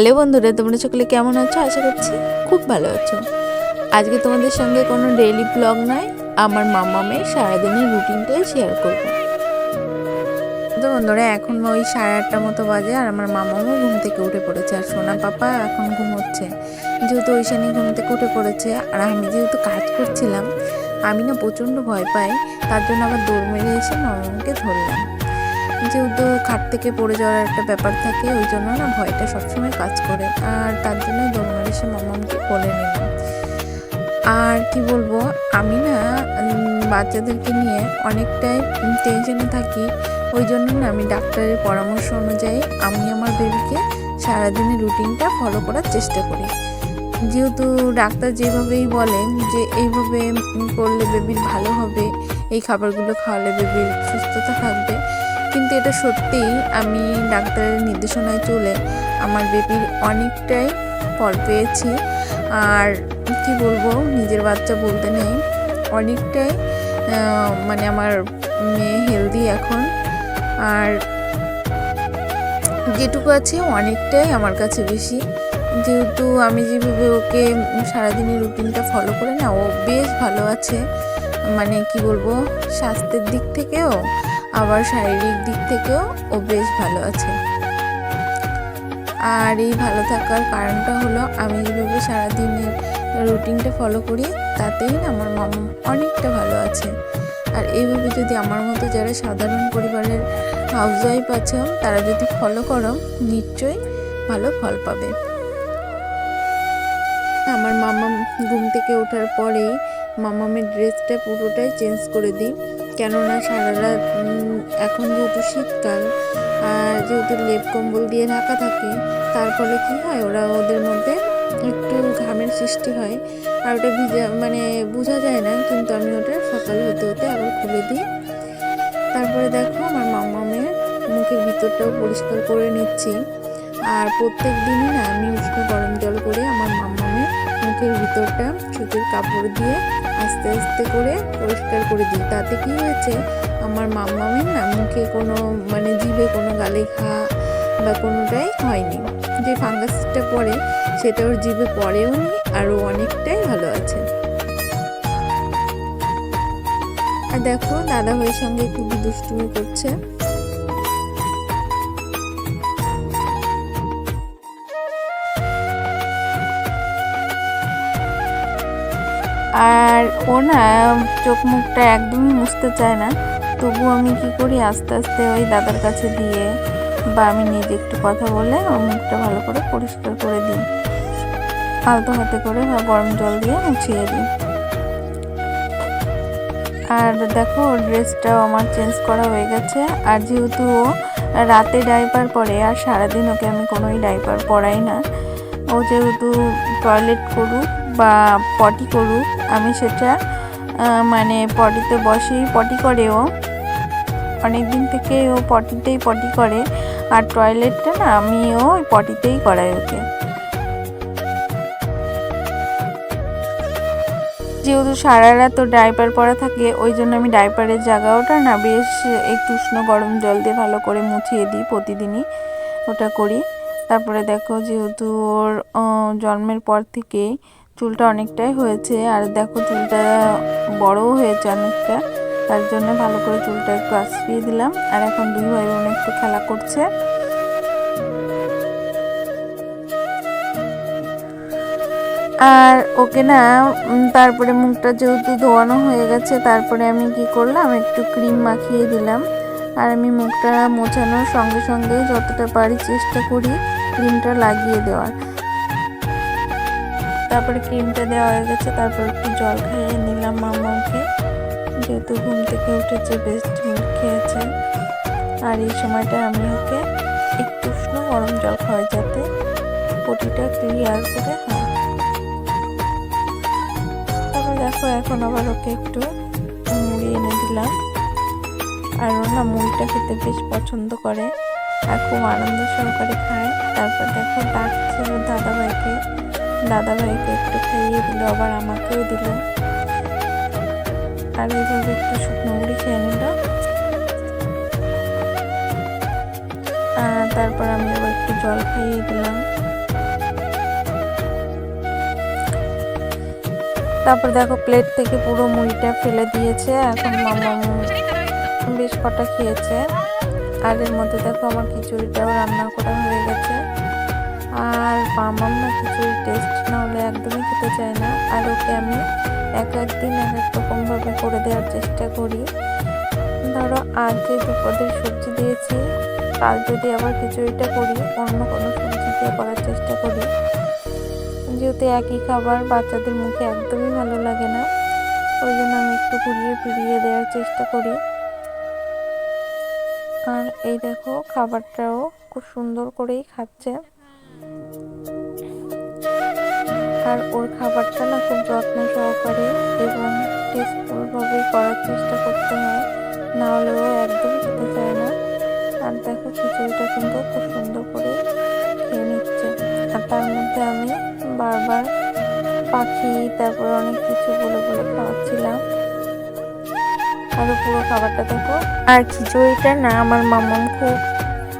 Hello বন্ধুরা, তোমরা সকলে কেমন আছো? আশা করছি খুব ভালো আছো। আজকে তোমাদের সঙ্গে কোনো ডেইলি ব্লগ নয়, আমার মামা মেয়ে সারাদিনের রুটিনটাই শেয়ার করব। তো বন্ধুরা, এখন ওই সাড়ে আটটা মতো বাজে আর আমার মামামও ঘুম থেকে উঠে পড়েছে আর সোনা পাপা এখন ঘুমোচ্ছে। যেহেতু ওইখানে ঘুম থেকে উঠে পড়েছে আর আমি যেহেতু কাজ করছিলাম, আমি না প্রচণ্ড ভয় পাই, তার জন্য আবার দৌড় মেরে এসে মামাকে ধরলাম। যেহেতু খাট থেকে পড়ে যাওয়ার একটা ব্যাপার থাকে, ওই জন্য না ভয়টা সবসময় কাজ করে। আর তার জন্য দৌড় মেরে এসে মামাকে কোলে নিলাম। আর কি বলব, আমি না বাচ্চাদেরকে নিয়ে অনেকটাই টেনশনে থাকি। ওই জন্য না আমি ডাক্তারের পরামর্শ অনুযায়ী আমি আমার বেবিকে সারাদিনের রুটিনটা ফলো করার চেষ্টা করি। যেহেতু ডাক্তার যেভাবেই বলেন যে, এইভাবে করলে বেবির ভালো হবে, এই খাবারগুলো খাওয়ালে বেবির সুস্থতা থাকবে। কিন্তু এটা সত্যিই আমি ডাক্তারের নির্দেশনায় চলে আমার বেবির অনেকটাই ফল পেয়েছি। আর কি বলব, নিজের বাচ্চা বলতে নেই, অনেকটাই মানে আমার মেয়ে হেলদি এখন। আর যেটুকু আছে অনেকটাই আমার কাছে বেশি। যেহেতু আমি যেভাবে ওকে সারাদিনের রুটিনটা ফলো করে না, ও বেশ ভালো আছে। মানে কি বলব, স্বাস্থ্যের দিক থেকেও আবার শারীরিক দিক থেকেও ও বেশ ভালো আছে। আর এই ভালো থাকার কারণটা হলো আমি যেভাবে সারাদিনের রুটিনটা ফলো করি, তাতেই আমার মামা অনেকটা ভালো আছে। আর এইভাবে যদি আমার মতো যারা সাধারণ পরিবারের হাউসওয়াইফ আছে, তারা যদি ফলো করো, নিশ্চয়ই ভালো ফল পাবে। আমার মামা ঘুম থেকে ওঠার পরেই মামামের ড্রেসটা পুরোটাই চেঞ্জ করে দিই। কেননা সারা রাত এখন যেহেতু শীতকাল, আর যেহেতু লেপ কম্বল দিয়ে ঢাকা থাকে, তার ফলে কি হয়, ওরা ওদের মধ্যে একটু ঘামের সৃষ্টি হয়। আর ওটা ভিজা মানে বোঝা যায় না, কিন্তু আমি ওটা সকাল হতে হতে আবার খুলে দিই। তারপরে দেখো, আমার মামামের মুখের ভিতরটাও পরিষ্কার করে নিচ্ছি। আর প্রত্যেক দিনই না, আমি উষ্ণ গরম জল করে আমার মামামের মুখের ভিতরটা সুতির কাপড় দিয়ে আস্তে আস্তে করে পরিষ্কার করে দিই। তাতে কি হয়েছে, আমার মামামের না মুখে কোনো মানে জিভে কোনো গালে ঘা বা কোনোটাই হয়নি। যে ফাঙ্গাসটা পড়ে, সেটা ওর জিভে পড়েও নি আরও অনেকটাই ভালো আছে। আর দেখো দাদা ভাইয়ের সঙ্গে খুবই দুষ্টুমি করছে। আর ও না চোখ মুখটা একদমই মুছতে চায় না। তবু আমি কি করি আস্তে আস্তে ওই দাদার কাছে দিয়ে বা আমি নিজে একটু কথা বলে ওর মুখটা ভালো করে পরিষ্কার করে দিই। আলতো হাতে করে বা গরম জল দিয়ে মুছিয়ে দিই। আর দেখো ড্রেসটাও আমার চেঞ্জ করা হয়ে গেছে। আর যেহেতু ও রাতে ডাইপার পরে, আর সারাদিন ওকে আমি কোনোই ডাইপার পরাই না, ও যেহেতু টয়লেট করুক বা পটি করুক, আমি সেটা মানে পটিতে বসেই পটি করে ও। অনেক দিন থেকে ও পটিতেই পটি করে, আর টয়লেটটা না আমিও ওই পটিতেই করাই ওকে। যেহেতু সারা রাত তো ডাইপার পরা থাকে, ওই জন্য আমি ডাইপারের জায়গাটা না বেশ একটু উষ্ণ গরম জল দিয়ে ভালো করে মুছিয়ে দিই প্রতিদিনই, ওটা করি। তারপরে দেখো যেহেতু ওর জন্মের পর থেকে চুলটা অনেকটাই হয়েছে, আর দেখো চুলটা বড়ও হয়েছে অনেকটা, তার জন্য ভালো করে চুলটা একটু আশ্রিয়ে দিলাম, আর এখন দুই ভাই বোন একটু খেলা করছে। আর ওকে না তারপরে মুখটা যেহেতু ধোয়ানো হয়ে গেছে, তারপরে আমি কি করলাম, একটু ক্রিম মাখিয়ে দিলাম, আর আমি মুখটা মোছানোর সঙ্গে সঙ্গে যতটা পারি চেষ্টা করি ক্রিমটা লাগিয়ে দেওয়ার। তারপরে ক্রিমটা দেওয়া হয়ে গেছে, তারপর একটু জল খাইয়ে নিলাম মামাকে। যেহেতু ঘুম থেকে উঠেছে বেস্ট মিল্ক খেয়েছে। আর এই সময়টা আমি ওকে একটু উষ্ণ গরম জল খাওয়াই যাতে পটিটা ক্লিয়ার করে হয়। তারপর দেখো, এখন আবার ওকে একটু মুড়ি এনে দিলাম। আর ও না মুড়িটা খেতে বেশ পছন্দ করে। আর খুব আনন্দ সহকারে খায়। তারপর দেখো, ডাকছে ওর দাদাভাইকে। দাদাভাইকে একটু খাইয়ে দিল, আবার আমাকেও দিল। আর এইভাবে একটু শুকনো মুড়ি খেয়ে নিল। তারপর আমি আবার একটু জল খাইয়ে দিলাম। তারপর দেখো প্লেট থেকে পুরো মুড়িটা ফেলে দিয়েছে, এখন মামা বেশ কটা খেয়েছে। আর এর মধ্যে দেখো আমার খিচুড়িটাও রান্না করা হয়ে গেছে। আর মামাম না খিচুড়ির টেস্ট না হলে একদমই খেতে চায় না। আর ওকে আমি এক একদিন এক এক রকমভাবে করে দেওয়ার চেষ্টা করি। ধরো, আজ যে দুপদের সবজি দিয়েছি, কাল যদি আবার খিচুড়িটা করি, অন্য কোনো সবজি দিয়ে করার চেষ্টা করি। যেহেতু একই খাবার, বাচ্চাদের মুখে একদমই ভালো লাগে না, ওই জন্য আমি একটু ঘুরিয়ে ফিরিয়ে দেওয়ার চেষ্টা করি। আর এই দেখো, খাবারটাও খুব সুন্দর করেই খাচ্ছে। আর ওর খাবারটা না খুব যত্ন সহকারে এবং টেস্টফুলভাবে করার চেষ্টা করতে হয়। না হলে ও একদম খেতে চায় না। আর দেখো, খিচুড়িটা কিন্তু খুব সুন্দর করে খেয়ে নিচ্ছে। আর তার মধ্যে আমি বারবার পাখি, তারপর অনেক কিছু বলে বলে খাওয়াচ্ছিলাম। আরও পুরো খাবারটা দেখো। আর খিচুড়িটা না আমার মামাম খুব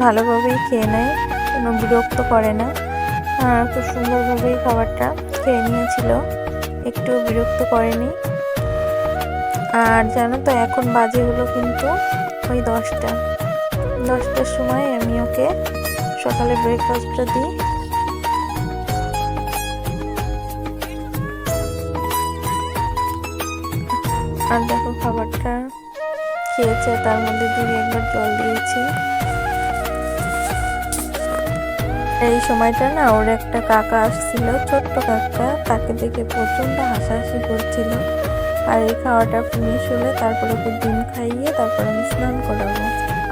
ভালোভাবেই খেয়ে নেয়। কোনো বিরক্ত করে না। খুব সুন্দরভাবেই খাবারটা খেয়ে নিয়েছিল। একটু বিরক্ত করেনি। আর জানো তো, এখন বাজে হলো কিন্তু ওই দশটা। দশটার সময় আমি ওকে সকালে ব্রেকফাস্টটা দিই। আর দেখো, খাবারটা খেয়েছে, তার মধ্যে দুই একবার জল দিয়েছি। এই সময়টা না ওর একটা কাকা আসছিল, ছোট্ট কাকা। তাকে দেখে প্রচণ্ড হাসাহাসি করছিল। আর এই খাওয়াটা ফিনিশ হলে তারপরে ওকে ডিম খাইয়ে তারপরে আমি স্নান করাবো।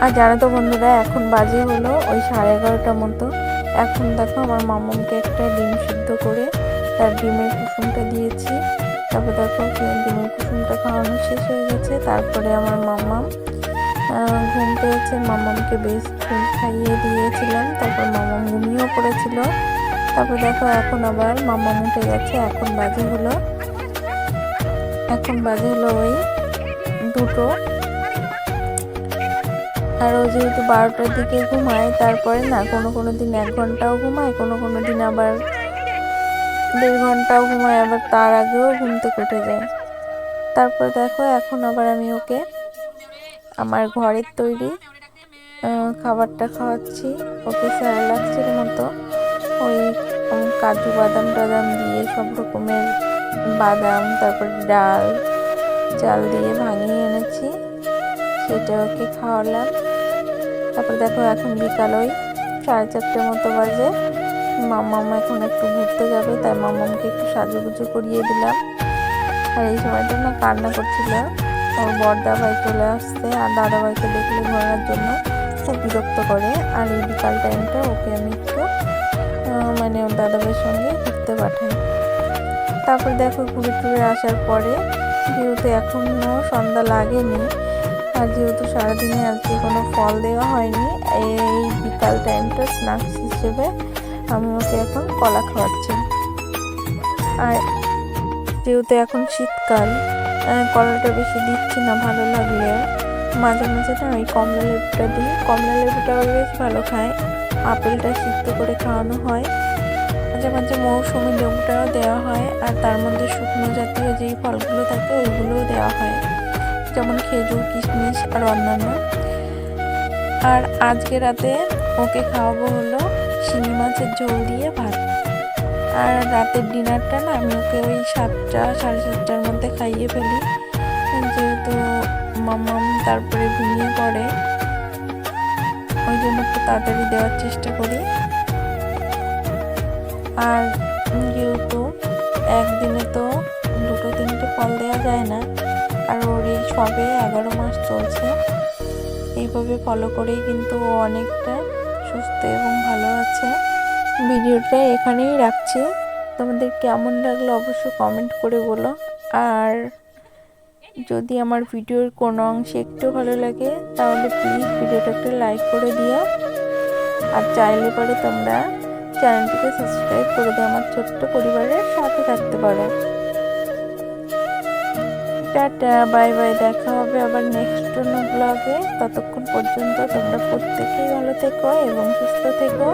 আর জানো তো বন্ধুরা, এখন বাজে হলো ওই সাড়ে এগারোটার মতো। এখন দেখো আমার মামুমকে একটা ডিম সিদ্ধ করে তার ডিমের কুসুমটা দিয়েছি। তারপর দেখো ডিমের কুসুমটা খাওয়ানো শেষ হয়ে গেছে। তারপরে আমার মাম্মাম ঘুম পেয়েছে। মামামকে বেশ ফুল খাইয়ে দিয়েছিলাম। তারপর মামাম ঘুমিয়েও পড়েছিল। তারপর দেখো, এখন আবার মামাম উঠে গেছে। এখন বাজে হলো, এখন বাজে হলো ওই দুটো। আর ও যেহেতু বারোটার দিকে ঘুমায়, তারপরে না কোনো কোনো দিন এক ঘন্টাও ঘুমায়, কোনো কোনো দিন আবার দেড় ঘন্টাও ঘুমায়, আবার তার আগেও ঘুম থেকে উঠে যায়। তারপর দেখো, এখন আবার আমি ওকে আমার ঘরের তৈরি খাবারটা খাওয়াচ্ছি। ওকে স্যালাক্সের মতো। ওই কাজু বাদাম টাদাম দিয়ে সব রকমের বাদাম, তারপর ডাল, চাল দিয়ে ভাঙিয়ে এনেছি। সেটা ওকে খাওয়ালাম। তারপর দেখো এখন বিকাল ওই সাড়ে চারটে মতো বাজে। মামাম এখন একটু ঘুরতে যাবে, তাই মামামকে একটু সাজুগুজু করিয়ে দিলাম। আর এই সময়টা না কান্না করছিল। ওর বড়দা ভাই চলে আসছে আর দাদা ভাইকে দেখলে ঘোরার জন্য খুব বিরক্ত করে। আর এই বিকাল টাইমটা ওকে আমি একটু মানে ওর দাদা ভাইয়ের সঙ্গে ঘুরতে পাঠাই। তারপর দেখো ঘুরে টুরে আসার পরে যেহেতু এখনও সন্ধ্যা লাগেনি, আর যেহেতু সারাদিনে আজকে কোনো ফল দেওয়া হয়নি, এই বিকাল টাইমটা স্ন্যাক্স হিসেবে আমি ওকে এখন কলা খাওয়াচ্ছি। আর যেহেতু এখন শীতকাল কলাটা বেশি দিচ্ছি না, ভালো লাগলেও মাঝে মাঝে না ওই কমলা লেবুটা দিই। কমলা লেবুটাও বেশ ভালো খায়। আপেলটা সিদ্ধ করে খাওয়ানো হয়। মাঝে মাঝে মৌসুমি লেবুটাও দেওয়া হয়। আর তার মধ্যে শুকনো জাতীয় যেই ফলগুলো থাকে, ওইগুলোও দেওয়া হয়। যেমন খেজুর, কিশমিশ আর অন্যান্য। আর আজকে রাতে ওকে খাওয়াবো হলো শিঙি মাছের ঝোল দিয়ে ভাত। আর রাতের ডিনারটা না আমি ওকে ওই সাতটা, সাড়ে সাতটার মধ্যে খাইয়ে ফেলি। যেহেতু মামাম তারপরে ঘুমিয়ে পড়ে, ওই জন্য একটু তাড়াতাড়ি দেওয়ার চেষ্টা করি। আর যেহেতু একদিনে তো দুটো, তিনটে ফল দেওয়া যায় না, আর ওর এই সবে এগারো মাস চলছে, এইভাবে ফলো করেই কিন্তু অনেকটা সুস্থ এবং ভালো আছে। ভিডিওটা এখানেই রাখছি। তোমাদের কেমন লাগল অবশ্যই কমেন্ট করে বলো। আর যদি আমার ভিডিওর কোনো অংশে একটু ভালো লাগে, তাহলে প্লিজ ভিডিওটা ভিডিওটাকে লাইক করে দিও। আর চাইলে পরে তোমরা চ্যানেলটিকে সাবস্ক্রাইব করে দিও আমার ছোট্ট পরিবারের সাথে থাকতে পারো। টাটা বাই বাই দেখা হবে আবার নেক্সট কোনো ব্লগে ততক্ষণ পর্যন্ত তোমরা প্রত্যেকেই ভালো থেকো এবং সুস্থ থেকো।